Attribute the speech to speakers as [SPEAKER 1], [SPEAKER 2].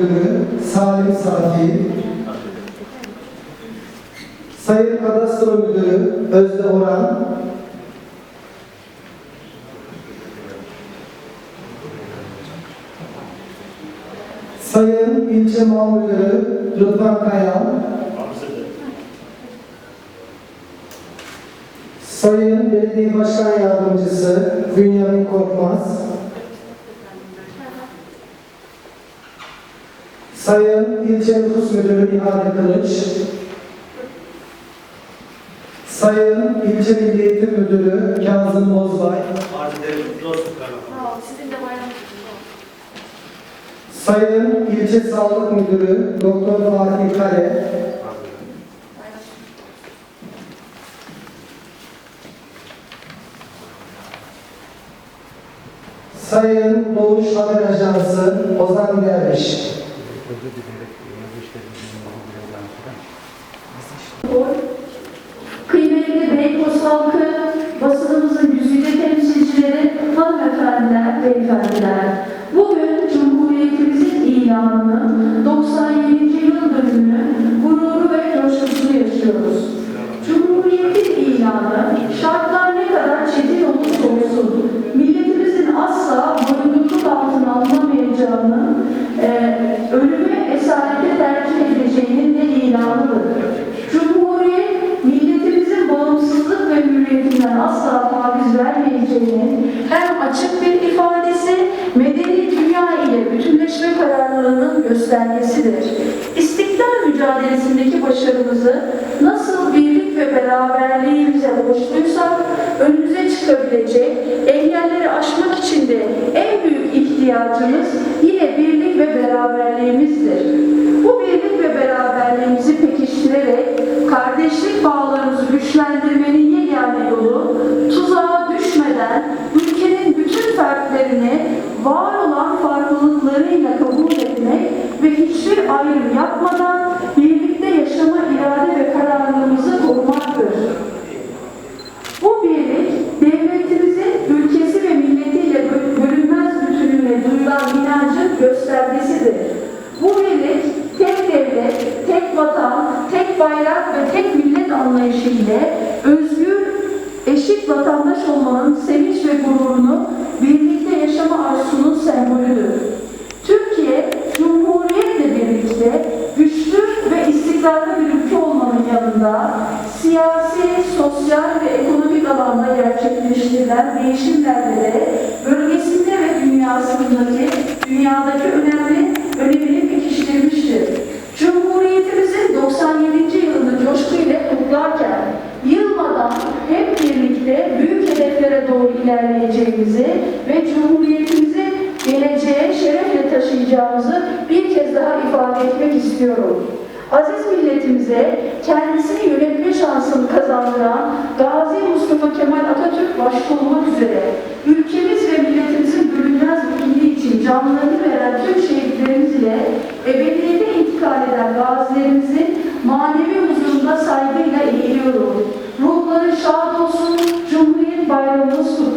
[SPEAKER 1] Müdürü Salim Safi, Sayın Kadastro Müdürü Özde Orhan, Sayın İlçe Müdürü Rıdvan Kayal, Sayın Belediye Başkan Yardımcısı Bünyamin Korkmaz, Sayın İlçe Nüfus Müdürü İhale Kılıç, Sayın İlçe Milli Eğitim Müdürü Kazım Bozbay. Sayın İlçe Sağlık Müdürü Doktor Fatih Kale. Sayın Doğuş Haber Ajansı Ozan Derviş,
[SPEAKER 2] Kıymetli Beykoz halkı, Cumhuriyet milletimizin bağımsızlık ve hürriyetinden asla taviz vermeyeceğinin hem açık bir ifadesi, medeni dünya ile bütünleşme kararlılığının göstergesidir. İstiklal mücadelesindeki başarımızı nasıl birlik ve beraberliğimize borçluysak, önümüze çıkabilecek engelleri aşmak için de en büyük ihtiyacımız yine birlik ve beraberliğimizdir. Bu birlik beraberliğimizi pekiştirerek kardeşlik bağlarımızı güçlendirmenin yegane yolu tuzağa düşmeden ülkenin bütün fertlerini var olan farklılıklarıyla kabul etmek ve hiçbir ayrım yapmadan birlikte yaşama irade ve kararlılığımızı korumaktır. Bu birlik, devletimizin ülkesi ve milletiyle bö- bölünmez bütünlüğüne duyulan inancın göstergesidir. Bu birlik, tek devlet, tek vatan, bayrak ve tek millet anlayışı ile özgür, eşit vatandaş olmanın sevinç ve gururunu birlikte yaşama arzusunun sembolüdür. Türkiye, Cumhuriyetle birlikte güçlü ve istikrarlı bir ülke olmanın yanında siyasi, sosyal ve ekonomik alanda gerçekleştirilen değişimlerle de bölgesinde geleceğimizi ve Cumhuriyetimizi geleceğe şerefle taşıyacağımızı bir kez daha ifade etmek istiyorum. Aziz milletimize kendisini yönetme şansını kazandıran Gazi Mustafa Kemal Atatürk başta olmak üzere ülkemiz ve milletimizin bölünmez birliği için canlarını veren tüm şehitlerimiz ile ebediyete intikal eden gazilerimizin manevi huzurunda saygıyla eğiliyorum. Ruhları şad olsun, Cumhuriyet bayramımız kutlu